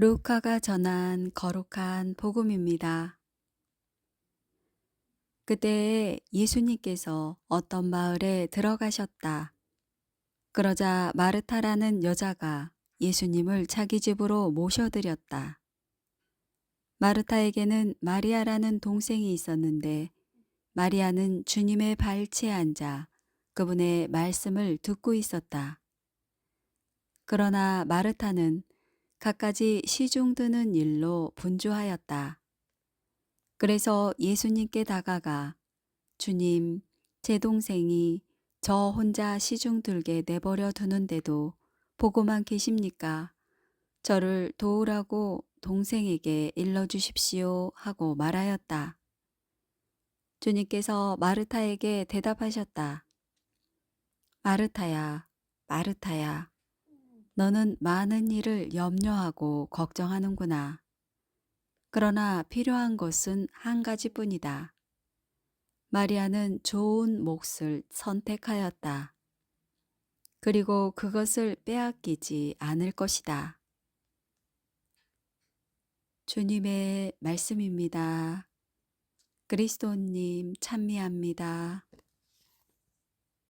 루카가 전한 거룩한 복음입니다. 그때에 예수님께서 어떤 마을에 들어가셨다. 그러자 마르타라는 여자가 예수님을 자기 집으로 모셔드렸다. 마르타에게는 마리아라는 동생이 있었는데 마리아는 주님의 발치에 앉아 그분의 말씀을 듣고 있었다. 그러나 마르타는 갖가지 시중 드는 일로 분주하였다. 그래서 예수님께 다가가 주님, 제 동생이 저 혼자 시중 들게 내버려 두는데도 보고만 계십니까? 저를 도우라고 동생에게 일러주십시오 하고 말하였다. 주님께서 마르타에게 대답하셨다. 마르타야, 마르타야. 너는 많은 일을 염려하고 걱정하는구나. 그러나 필요한 것은 한 가지뿐이다. 마리아는 좋은 몫을 선택하였다. 그리고 그것을 빼앗기지 않을 것이다. 주님의 말씀입니다. 그리스도님 찬미합니다.